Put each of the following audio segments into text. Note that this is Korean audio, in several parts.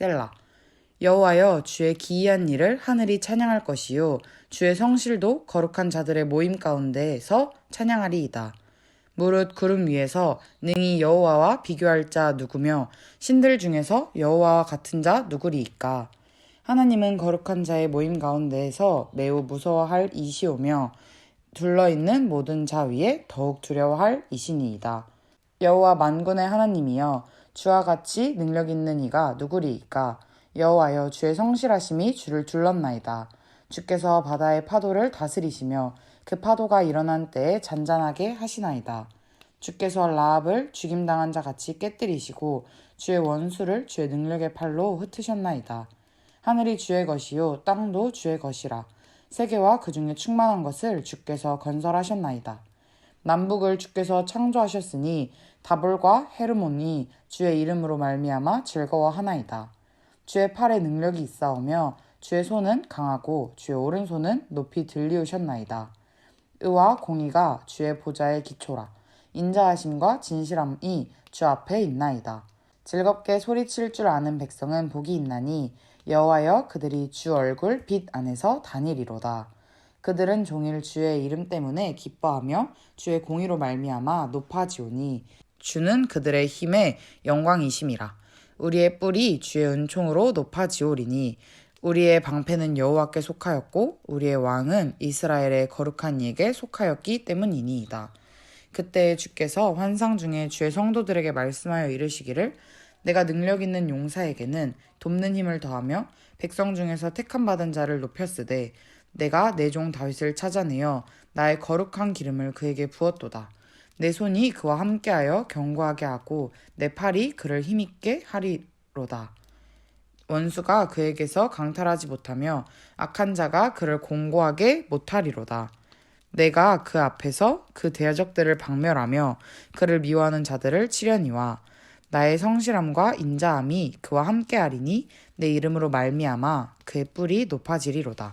셀라. 여호와여 주의 기이한 일을 하늘이 찬양할 것이요 주의 성실도 거룩한 자들의 모임 가운데에서 찬양하리이다. 무릇 구름 위에서 능히 여호와와 비교할 자 누구며 신들 중에서 여호와와 같은 자 누구리이까 하나님은 거룩한 자의 모임 가운데에서 매우 무서워할 이시오며 둘러 있는 모든 자 위에 더욱 두려워할 이시니이다. 여호와 만군의 하나님이여 주와 같이 능력 있는 이가 누구리이까 여호와여 주의 성실하심이 주를 둘렀나이다. 주께서 바다의 파도를 다스리시며 그 파도가 일어난 때에 잔잔하게 하시나이다. 주께서 라합을 죽임당한 자 같이 깨뜨리시고 주의 원수를 주의 능력의 팔로 흩으셨나이다. 하늘이 주의 것이요 땅도 주의 것이라. 세계와 그 중에 충만한 것을 주께서 건설하셨나이다. 남북을 주께서 창조하셨으니 다볼과 헤르몬이 주의 이름으로 말미암아 즐거워하나이다. 주의 팔에 능력이 있사오며 주의 손은 강하고 주의 오른손은 높이 들리우셨나이다. 의와 공의가 주의 보좌의 기초라. 인자하심과 진실함이 주 앞에 있나이다. 즐겁게 소리칠 줄 아는 백성은 복이 있나니 여호와여 그들이 주 얼굴 빛 안에서 다니리로다. 그들은 종일 주의 이름 때문에 기뻐하며 주의 공의로 말미암아 높아지오니 주는 그들의 힘의 영광이심이라. 우리의 뿔이 주의 은총으로 높아지오리니 우리의 방패는 여호와께 속하였고 우리의 왕은 이스라엘의 거룩한 이에게 속하였기 때문이니이다. 그때 주께서 환상 중에 주의 성도들에게 말씀하여 이르시기를 내가 능력 있는 용사에게는 돕는 힘을 더하며 백성 중에서 택함 받은 자를 높였으되 내가 내 종 다윗을 찾아내어 나의 거룩한 기름을 그에게 부었도다. 내 손이 그와 함께하여 견고하게 하고 내 팔이 그를 힘있게 하리로다. 원수가 그에게서 강탈하지 못하며 악한 자가 그를 공고하게 못하리로다. 내가 그 앞에서 그 대적들을 박멸하며 그를 미워하는 자들을 치려니와 나의 성실함과 인자함이 그와 함께하리니 내 이름으로 말미암아 그의 뿔이 높아지리로다.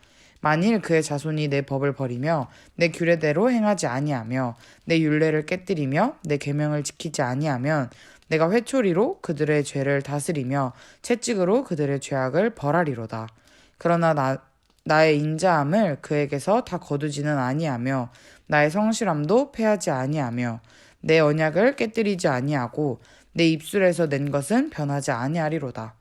만일 그의 자손이 내 법을 버리며 내 규례대로 행하지 아니하며 내 율례를 깨뜨리며 내 계명을 지키지 아니하면 내가 회초리로 그들의 죄를 다스리며 채찍으로 그들의 죄악을 벌하리로다. 그러나 나, 나의 인자함을 그에게서 다 거두지는 아니하며 나의 성실함도 패하지 아니하며 내 언약을 깨뜨리지 아니하고 내 입술에서 낸 것은 변하지 아니하리로다.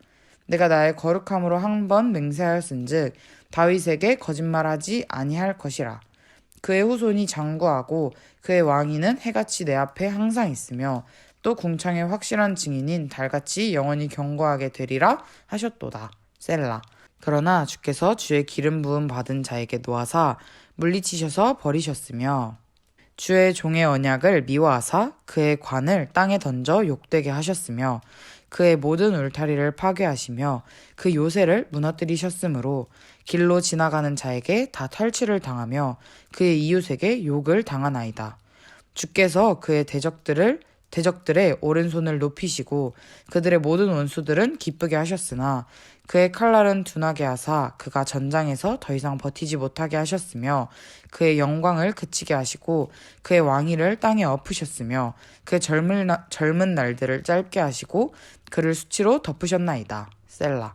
내가 나의 거룩함으로 한 번 맹세하였은즉 다윗에게 거짓말하지 아니할 것이라. 그의 후손이 장구하고 그의 왕위는 해같이 내 앞에 항상 있으며 또 궁창의 확실한 증인인 달같이 영원히 경고하게 되리라 하셨도다. 셀라. 그러나 주께서 주의 기름 부음 받은 자에게 놓아사 물리치셔서 버리셨으며 주의 종의 언약을 미워하사 그의 관을 땅에 던져 욕되게 하셨으며 그의 모든 울타리를 파괴하시며 그 요새를 무너뜨리셨으므로 길로 지나가는 자에게 다 탈취를 당하며 그의 이웃에게 욕을 당하나이다. 주께서 그의 대적들을 대적들의 오른손을 높이시고 그들의 모든 원수들은 기쁘게 하셨으나 그의 칼날은 둔하게 하사 그가 전장에서 더 이상 버티지 못하게 하셨으며 그의 영광을 그치게 하시고 그의 왕위를 땅에 엎으셨으며 그의 젊은, 나, 젊은 날들을 짧게 하시고 그를 수치로 덮으셨나이다. 셀라.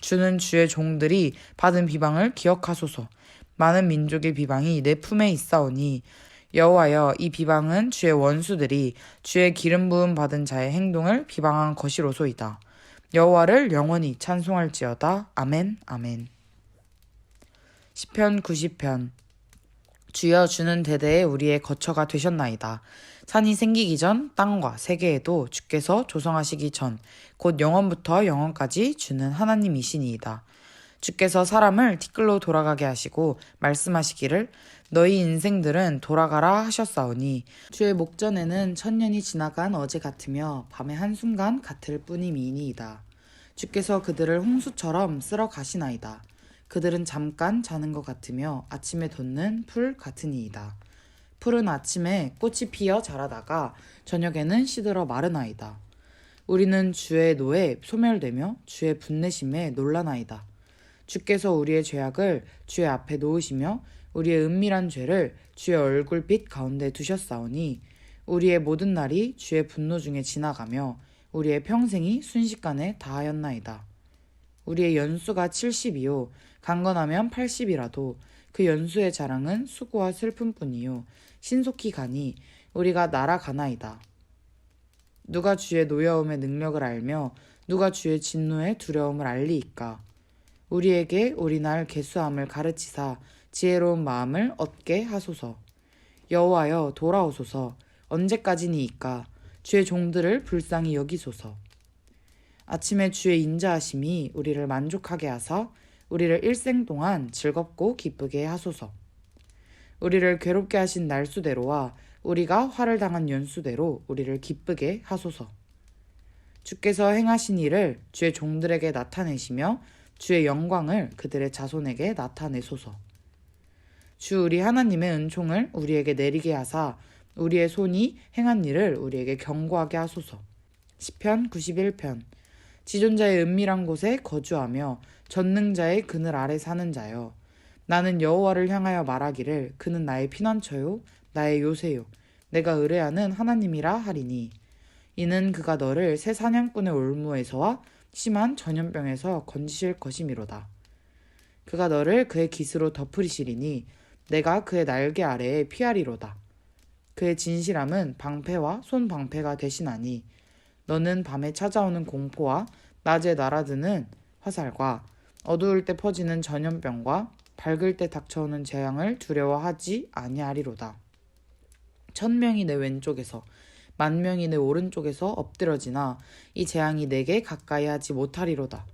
주는 주의 종들이 받은 비방을 기억하소서. 많은 민족의 비방이 내 품에 있사오니 여호와여 이 비방은 주의 원수들이 주의 기름 부음 받은 자의 행동을 비방한 것이로소이다. 여호와를 영원히 찬송할지어다. 아멘 아멘. 시편 90편. 주여 주는 대대에 우리의 거처가 되셨나이다. 산이 생기기 전 땅과 세계에도 주께서 조성하시기 전 곧 영원부터 영원까지 주는 하나님이시니이다. 주께서 사람을 티끌로 돌아가게 하시고 말씀하시기를 너희 인생들은 돌아가라 하셨사오니 주의 목전에는 천년이 지나간 어제 같으며 밤의 한순간 같을 뿐이미니이다. 주께서 그들을 홍수처럼 쓸어 가시나이다. 그들은 잠깐 자는 것 같으며 아침에 돋는 풀 같으니이다. 풀은 아침에 꽃이 피어 자라다가 저녁에는 시들어 마르나이다. 우리는 주의 노에 소멸되며 주의 분내심에 놀라나이다. 주께서 우리의 죄악을 주의 앞에 놓으시며 우리의 은밀한 죄를 주의 얼굴빛 가운데 두셨사오니 우리의 모든 날이 주의 분노 중에 지나가며 우리의 평생이 순식간에 다하였나이다. 우리의 연수가 70이요 강건하면 80이라도 그 연수의 자랑은 수고와 슬픔뿐이요. 신속히 가니 우리가 날아가나이다. 누가 주의 노여움의 능력을 알며 누가 주의 진노의 두려움을 알리이까? 우리에게 우리날 개수함을 가르치사 지혜로운 마음을 얻게 하소서. 여호와여 돌아오소서. 언제까지니이까? 주의 종들을 불쌍히 여기소서. 아침에 주의 인자하심이 우리를 만족하게 하사 우리를 일생 동안 즐겁고 기쁘게 하소서. 우리를 괴롭게 하신 날수대로와 우리가 화를 당한 연수대로 우리를 기쁘게 하소서. 주께서 행하신 일을 주의 종들에게 나타내시며 주의 영광을 그들의 자손에게 나타내소서. 주 우리 하나님의 은총을 우리에게 내리게 하사 우리의 손이 행한 일을 우리에게 경고하게 하소서. 시편 91편 지존자의 은밀한 곳에 거주하며 전능자의 그늘 아래 사는 자여. 나는 여호와를 향하여 말하기를 그는 나의 피난처요 나의 요새요. 내가 의뢰하는 하나님이라 하리니. 이는 그가 너를 새 사냥꾼의 올무에서와 심한 전염병에서 건지실 것이미로다. 그가 너를 그의 깃으로 덮으시리니 내가 그의 날개 아래에 피하리로다. 그의 진실함은 방패와 손방패가 대신하니 너는 밤에 찾아오는 공포와 낮에 날아드는 화살과 어두울 때 퍼지는 전염병과 밝을 때 닥쳐오는 재앙을 두려워하지 아니하리로다. 천 명이 내 왼쪽에서 만 명이 내 오른쪽에서 엎드러지나 이 재앙이 내게 가까이 하지 못하리로다.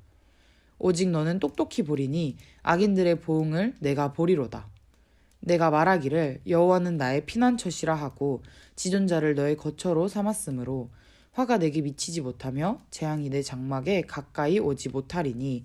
오직 너는 똑똑히 보리니 악인들의 보응을 내가 보리로다. 내가 말하기를 여호와는 나의 피난처시라 하고 지존자를 너의 거처로 삼았으므로 화가 내게 미치지 못하며 재앙이 내 장막에 가까이 오지 못하리니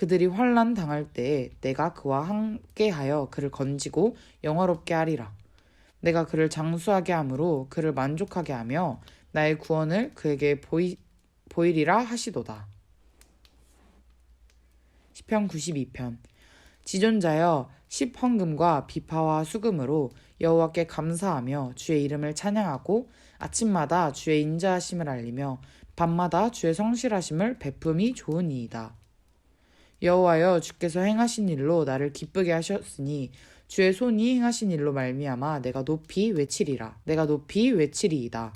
그들이 환란 당할 때에 내가 그와 함께하여 그를 건지고 영화롭게 하리라. 내가 그를 장수하게 함으로 그를 만족하게 하며 나의 구원을 그에게 보이, 보이리라 하시도다. 시편 92편 지존자여 십헌금과 비파와 수금으로 여호와께 감사하며 주의 이름을 찬양하고 아침마다 주의 인자하심을 알리며 밤마다 주의 성실하심을 베품이 좋으니이다. 여호와여 주께서 행하신 일로 나를 기쁘게 하셨으니 주의 손이 행하신 일로 말미암아 내가 높이 외치리라. 내가 높이 외치리이다.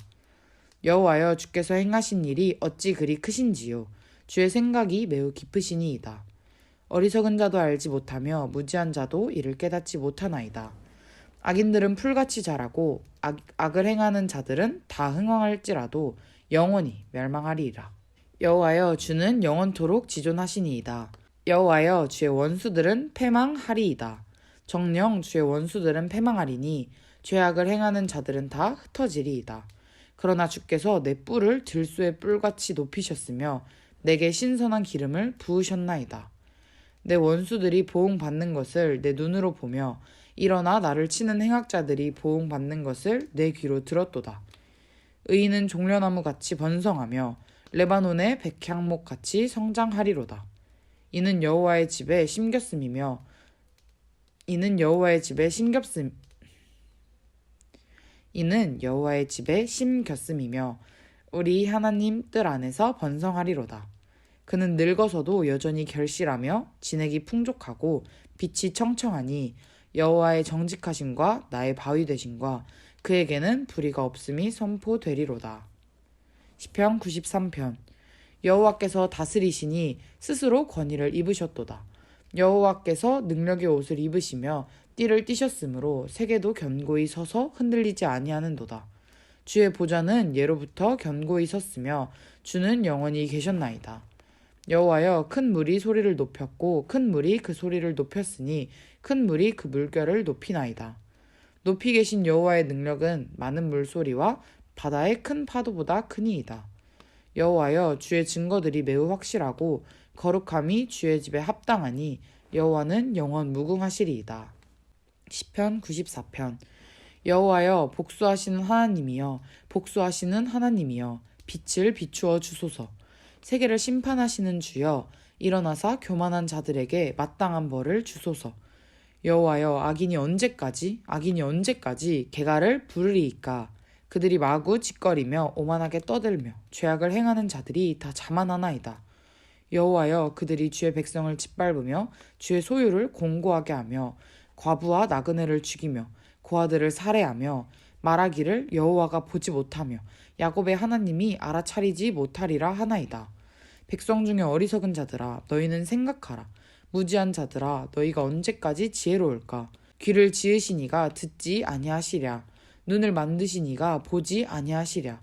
여호와여 주께서 행하신 일이 어찌 그리 크신지요. 주의 생각이 매우 깊으시니이다. 어리석은 자도 알지 못하며 무지한 자도 이를 깨닫지 못하나이다. 악인들은 풀같이 자라고 악, 악을 행하는 자들은 다 흥왕할지라도 영원히 멸망하리이다. 여호와여 주는 영원토록 지존하시니이다. 여호와여 주의 원수들은 패망하리이다. 정령 주의 원수들은 패망하리니 죄악을 행하는 자들은 다 흩어지리이다. 그러나 주께서 내 뿔을 들소의 뿔같이 높이셨으며 내게 신선한 기름을 부으셨나이다. 내 원수들이 보응받는 것을 내 눈으로 보며 일어나 나를 치는 행악자들이 보응받는 것을 내 귀로 들었도다. 의인은 종려나무 같이 번성하며 레바논의 백향목 같이 성장하리로다. 이는 여호와의 집에 심겼음이며 이는 여호와의 집에 심겼음 이는 여호와의 집에 심겼음이며 우리 하나님 뜰 안에서 번성하리로다. 그는 늙어서도 여전히 결실하며 진액이 풍족하고 빛이 청청하니 여호와의 정직하심과 나의 바위 되심과 그에게는 불의가 없음이 선포되리로다. 시편 93편 여호와께서 다스리시니 스스로 권위를 입으셨도다. 여호와께서 능력의 옷을 입으시며 띠를 띠셨으므로 세계도 견고히 서서 흔들리지 아니하는도다. 주의 보좌는 예로부터 견고히 섰으며 주는 영원히 계셨나이다. 여호와여 큰 물이 소리를 높였고 큰 물이 그 소리를 높였으니 큰 물이 그 물결을 높이나이다. 높이 계신 여호와의 능력은 많은 물소리와 바다의 큰 파도보다 크니이다. 여호와여 주의 증거들이 매우 확실하고 거룩함이 주의 집에 합당하니 여호와는 영원 무궁하시리이다. 시편 94편. 여호와여 복수하시는 하나님이여 복수하시는 하나님이여 빛을 비추어 주소서. 세계를 심판하시는 주여 일어나사 교만한 자들에게 마땅한 벌을 주소서. 여호와여 악인이 언제까지 악인이 언제까지 개가를 부르리이까 그들이 마구 짓거리며 오만하게 떠들며 죄악을 행하는 자들이 다 자만하나이다 여호와여 그들이 주의 백성을 짓밟으며 주의 소유를 공고하게 하며 과부와 나그네를 죽이며 고아들을 살해하며 말하기를 여호와가 보지 못하며 야곱의 하나님이 알아차리지 못하리라 하나이다. 백성 중에 어리석은 자들아 너희는 생각하라. 무지한 자들아 너희가 언제까지 지혜로울까? 귀를 지으시니가 듣지 아니하시랴. 눈을 만드시니가 보지 아니하시랴.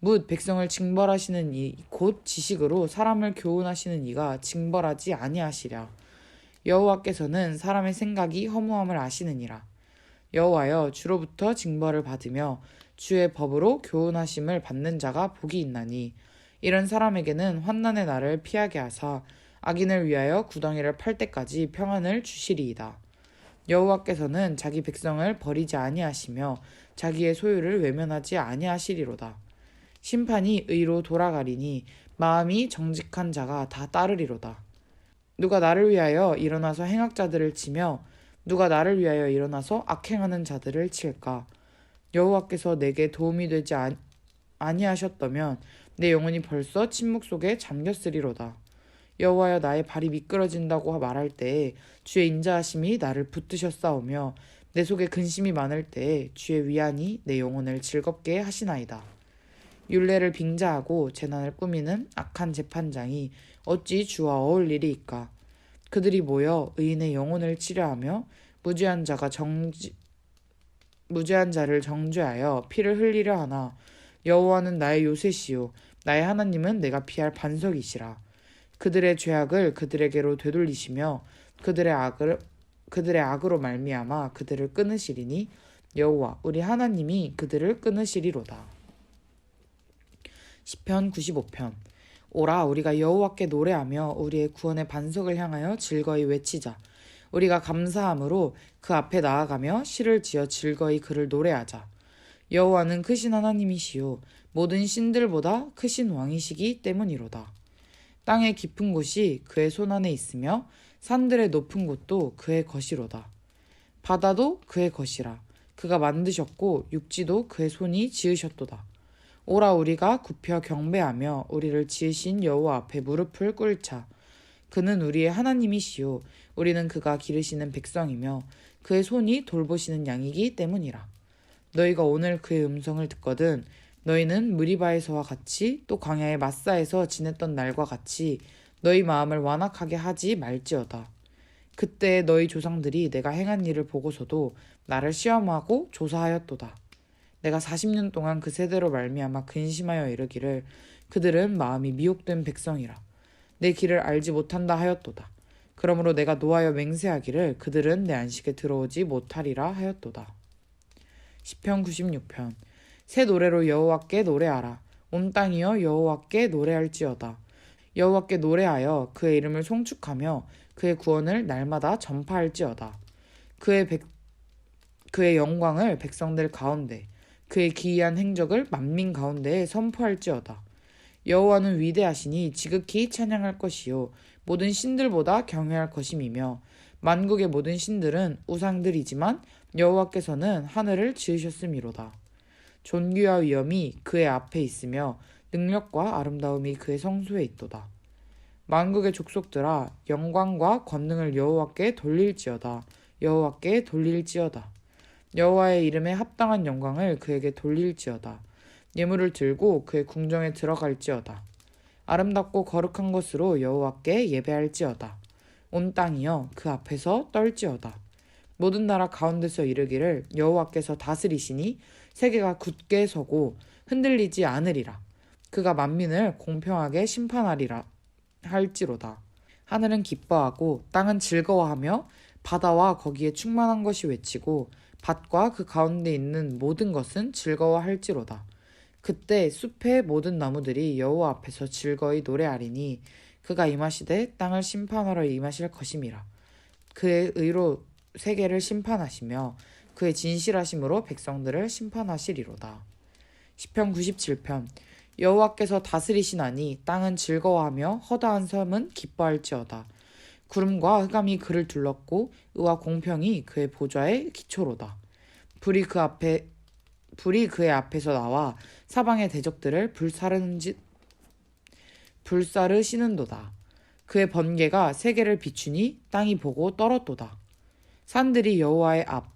묻 백성을 징벌하시는 이 곧 지식으로 사람을 교훈하시는 이가 징벌하지 아니하시랴. 여호와께서는 사람의 생각이 허무함을 아시느니라. 여호와여 주로부터 징벌을 받으며 주의 법으로 교훈하심을 받는 자가 복이 있나니 이런 사람에게는 환난의 날을 피하게 하사 악인을 위하여 구덩이를 팔 때까지 평안을 주시리이다. 여호와께서는 자기 백성을 버리지 아니하시며 자기의 소유를 외면하지 아니하시리로다. 심판이 의로 돌아가리니 마음이 정직한 자가 다 따르리로다. 누가 나를 위하여 일어나서 행악자들을 치며 누가 나를 위하여 일어나서 악행하는 자들을 칠까? 여호와께서 내게 도움이 되지 아니하셨다면 내 영혼이 벌써 침묵 속에 잠겼으리로다. 여호와여 나의 발이 미끄러진다고 말할 때에 주의 인자하심이 나를 붙드셨사오며 내 속에 근심이 많을 때에 주의 위안이 내 영혼을 즐겁게 하시나이다. 율례를 빙자하고 재난을 꾸미는 악한 재판장이 어찌 주와 어울리리이까? 그들이 모여 의인의 영혼을 치료하며 무죄한 자가 정지 무죄한 자를 정죄하여 피를 흘리려 하나 여호와는 나의 요새시요 나의 하나님은 내가 피할 반석이시라 그들의 죄악을 그들에게로 되돌리시며 그들의 악을 그들의 악으로 말미암아 그들을 끊으시리니 여호와 우리 하나님이 그들을 끊으시리로다. 시편 95편 오라 우리가 여호와께 노래하며 우리의 구원의 반석을 향하여 즐거이 외치자. 우리가 감사함으로 그 앞에 나아가며 시를 지어 즐거이 그를 노래하자. 여호와는 크신 하나님이시요 모든 신들보다 크신 왕이시기 때문이로다. 땅의 깊은 곳이 그의 손 안에 있으며 산들의 높은 곳도 그의 것이로다. 바다도 그의 것이라. 그가 만드셨고 육지도 그의 손이 지으셨도다. 오라 우리가 굽혀 경배하며 우리를 지으신 여호와 앞에 무릎을 꿇자. 그는 우리의 하나님이시요 우리는 그가 기르시는 백성이며 그의 손이 돌보시는 양이기 때문이라. 너희가 오늘 그의 음성을 듣거든 너희는 무리바에서와 같이 또 광야의 마사에서 지냈던 날과 같이 너희 마음을 완악하게 하지 말지어다. 그때 너희 조상들이 내가 행한 일을 보고서도 나를 시험하고 조사하였도다. 내가 40년 동안 그 세대로 말미암아 근심하여 이르기를 그들은 마음이 미혹된 백성이라 내 길을 알지 못한다 하였도다. 그러므로 내가 노하여 맹세하기를 그들은 내 안식에 들어오지 못하리라 하였도다. 시편 96편 새 노래로 여호와께 노래하라. 온 땅이여 여호와께 노래할지어다. 여호와께 노래하여 그의 이름을 송축하며 그의 구원을 날마다 전파할지어다. 그의 백 그의 영광을 백성들 가운데 그의 기이한 행적을 만민 가운데에 선포할지어다. 여호와는 위대하시니 지극히 찬양할 것이요 모든 신들보다 경외할 것임이며 만국의 모든 신들은 우상들이지만 여호와께서는 하늘을 지으셨음이로다. 존귀와 위엄이 그의 앞에 있으며 능력과 아름다움이 그의 성소에 있도다. 만국의 족속들아 영광과 권능을 여호와께 돌릴지어다. 여호와께 돌릴지어다. 여호와의 이름에 합당한 영광을 그에게 돌릴지어다. 예물을 들고 그의 궁정에 들어갈지어다. 아름답고 거룩한 것으로 여호와께 예배할지어다. 온 땅이여 그 앞에서 떨지어다. 모든 나라 가운데서 이르기를 여호와께서 다스리시니 세계가 굳게 서고 흔들리지 않으리라. 그가 만민을 공평하게 심판하리라 할지로다. 하늘은 기뻐하고 땅은 즐거워하며 바다와 거기에 충만한 것이 외치고 밭과 그 가운데 있는 모든 것은 즐거워할지로다. 그때 숲의 모든 나무들이 여호와 앞에서 즐거이 노래하리니 그가 임하시되 땅을 심판하러 임하실 것임이라. 그의 의로 세계를 심판하시며 그의 진실하심으로 백성들을 심판하시리로다. 시편 97편 여호와께서 다스리시나니 땅은 즐거워하며 허다한 섬은 기뻐할지어다. 구름과 흑암이 그를 둘렀고 의와 공평이 그의 보좌의 기초로다. 불이 그 앞에 불이 그의 앞에서 나와 사방의 대적들을 불사르는지 불사르시는도다. 그의 번개가 세계를 비추니 땅이 보고 떨었도다. 산들이 여호와의 앞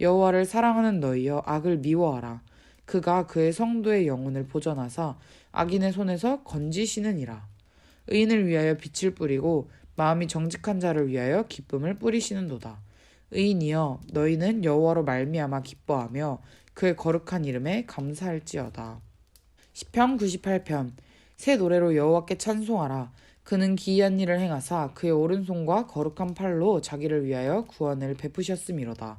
여호와를 사랑하는 너희여 악을 미워하라. 그가 그의 성도의 영혼을 보전하사 악인의 손에서 건지시느니라. 의인을 위하여 빛을 뿌리고 마음이 정직한 자를 위하여 기쁨을 뿌리시는도다. 의인이여 너희는 여호와로 말미암아 기뻐하며 그의 거룩한 이름에 감사할지어다. 시편 98편 새 노래로 여호와께 찬송하라. 그는 기이한 일을 행하사 그의 오른손과 거룩한 팔로 자기를 위하여 구원을 베푸셨음이로다.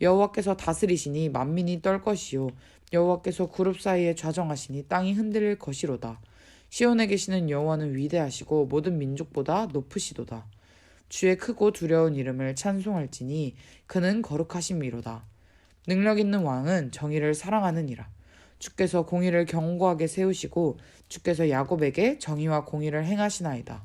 여호와께서 다스리시니 만민이 떨 것이요 여호와께서 그룹 사이에 좌정하시니 땅이 흔들릴 것이로다. 시온에 계시는 여호와는 위대하시고 모든 민족보다 높으시도다. 주의 크고 두려운 이름을 찬송할지니 그는 거룩하심이로다. 능력 있는 왕은 정의를 사랑하느니라. 주께서 공의를 견고하게 세우시고 주께서 야곱에게 정의와 공의를 행하시나이다.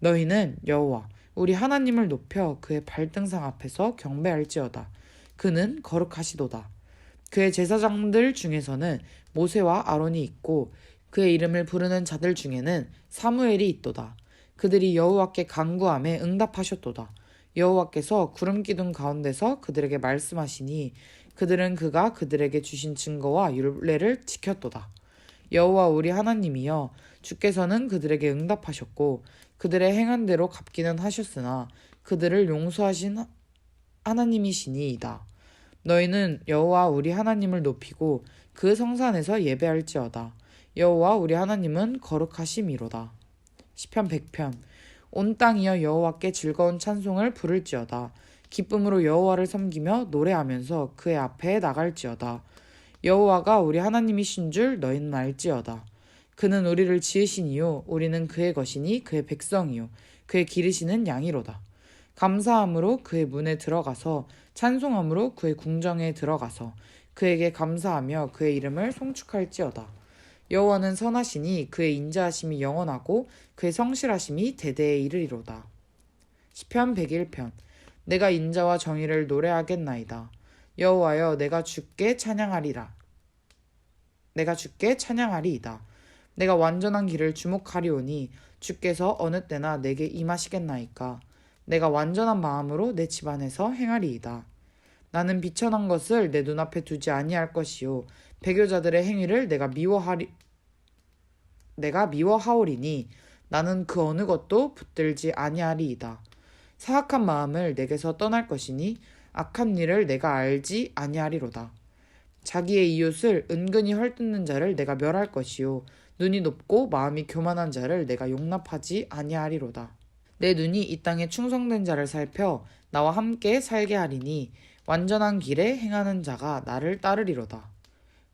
너희는 여호와 우리 하나님을 높여 그의 발등상 앞에서 경배할지어다. 그는 거룩하시도다. 그의 제사장들 중에서는 모세와 아론이 있고 그의 이름을 부르는 자들 중에는 사무엘이 있도다. 그들이 여호와께 간구함에 응답하셨도다. 여호와께서 구름 기둥 가운데서 그들에게 말씀하시니 그들은 그가 그들에게 주신 증거와 율례를 지켰도다. 여호와 우리 하나님이여 주께서는 그들에게 응답하셨고 그들의 행한 대로 갚기는 하셨으나 그들을 용서하신 하나님이시니이다. 너희는 여호와 우리 하나님을 높이고 그 성산에서 예배할지어다. 여호와 우리 하나님은 거룩하심이로다. 시편 100편 온 땅이여 여호와께 즐거운 찬송을 부를지어다. 기쁨으로 여호와를 섬기며 노래하면서 그의 앞에 나갈지어다. 여호와가 우리 하나님이신 줄 너희는 알지어다. 그는 우리를 지으시니요 우리는 그의 것이니 그의 백성이요 그의 기르시는 양이로다. 감사함으로 그의 문에 들어가서 찬송함으로 그의 궁정에 들어가서 그에게 감사하며 그의 이름을 송축할지어다. 여호와는 선하시니 그의 인자하심이 영원하고 그의 성실하심이 대대에 이르리로다. 시편 101편 내가 인자와 정의를 노래하겠나이다. 여호와여 내가 주께 찬양하리라. 내가 주께 찬양하리이다. 내가 완전한 길을 주목하리오니 주께서 어느 때나 내게 임하시겠나이까. 내가 완전한 마음으로 내 집안에서 행하리이다. 나는 비천한 것을 내 눈앞에 두지 아니할 것이요 배교자들의 행위를 내가 미워하리 내가 미워하오리니 나는 그 어느 것도 붙들지 아니하리이다. 사악한 마음을 내게서 떠날 것이니 악한 일을 내가 알지 아니하리로다. 자기의 이웃을 은근히 헐뜯는 자를 내가 멸할 것이요 눈이 높고 마음이 교만한 자를 내가 용납하지 아니하리로다. 내 눈이 이 땅에 충성된 자를 살펴 나와 함께 살게 하리니 완전한 길에 행하는 자가 나를 따르리로다.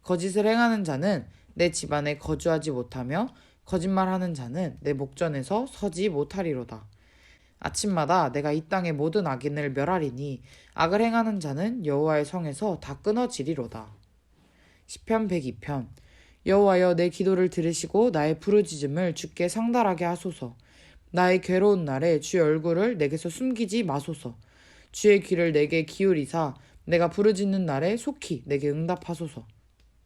거짓을 행하는 자는 내 집안에 거주하지 못하며 거짓말하는 자는 내 목전에서 서지 못하리로다. 아침마다 내가 이 땅의 모든 악인을 멸하리니 악을 행하는 자는 여호와의 성에서 다 끊어지리로다. 시편 102편 여호와여 내 기도를 들으시고 나의 부르짖음을 주께 상달하게 하소서. 나의 괴로운 날에 주의 얼굴을 내게서 숨기지 마소서. 주의 귀를 내게 기울이사 내가 부르짖는 날에 속히 내게 응답하소서.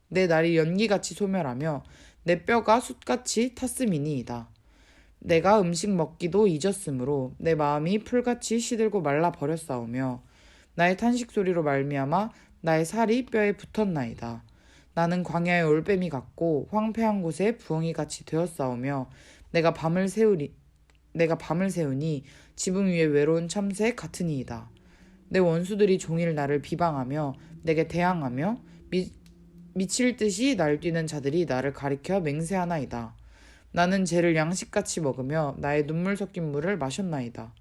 내 날이 연기같이 소멸하며 내 뼈가 숯같이 탔음이니이다. 내가 음식 먹기도 잊었으므로 내 마음이 풀같이 시들고 말라 버렸사오며 나의 탄식 소리로 말미암아 나의 살이 뼈에 붙었나이다. 나는 광야의 올빼미 같고 황폐한 곳에 부엉이 같이 되었사오며 내가 밤을 세우리 내가 밤을 세우니 지붕 위에 외로운 참새 같으니이다. 내 원수들이 종일 나를 비방하며 내게 대항하며 미, 미칠 듯이 날뛰는 자들이 나를 가리켜 맹세하나이다. 나는 죄를 양식같이 먹으며 나의 눈물 섞인 물을 마셨나이다.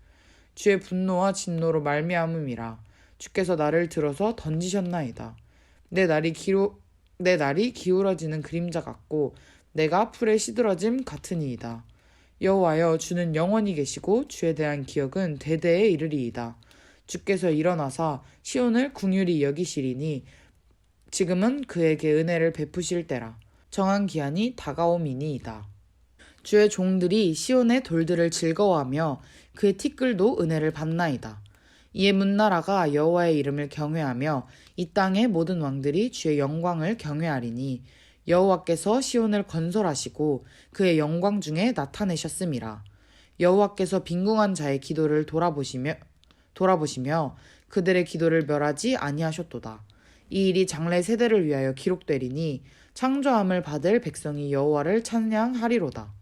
주의 분노와 진노로 말미암음이라 주께서 나를 들어서 던지셨나이다. 내 날이 기로 내 날이 기울어지는 그림자 같고 내가 풀에 시들어짐 같으니이다. 여호와여 주는 영원히 계시고 주에 대한 기억은 대대에 이르리이다. 주께서 일어나사 시온을 궁휼히 여기시리니 지금은 그에게 은혜를 베푸실 때라. 정한 기한이 다가옴이니이다. 주의 종들이 시온의 돌들을 즐거워하며 그의 티끌도 은혜를 받나이다. 이에 문나라가 여호와의 이름을 경외하며 이 땅의 모든 왕들이 주의 영광을 경외하리니 여호와께서 시온을 건설하시고 그의 영광 중에 나타내셨음이라. 여호와께서 빈궁한 자의 기도를 돌아보시며 돌아보시며 그들의 기도를 멸하지 아니하셨도다. 이 일이 장래 세대를 위하여 기록되리니 창조함을 받을 백성이 여호와를 찬양하리로다.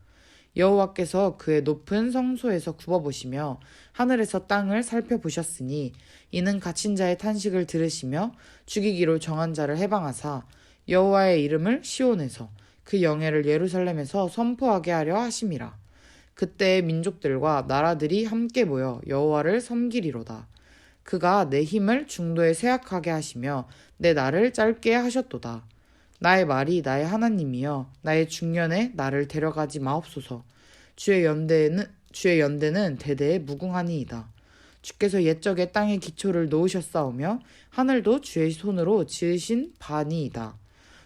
여호와께서 그의 높은 성소에서 굽어보시며 하늘에서 땅을 살펴보셨으니 이는 갇힌 자의 탄식을 들으시며 죽이기로 정한 자를 해방하사 여호와의 이름을 시온에서 그 영예를 예루살렘에서 선포하게 하려 하심이라. 그때의 민족들과 나라들이 함께 모여 여호와를 섬기리로다. 그가 내 힘을 중도에 쇠약하게 하시며 내 날을 짧게 하셨도다. 나의 말이 나의 하나님이여 나의 중년에 나를 데려가지 마옵소서. 주의 연대는 주의 연대는 대대에 무궁하니이다. 주께서 옛적에 땅의 기초를 놓으셨사오며 하늘도 주의 손으로 지으신 바니이다.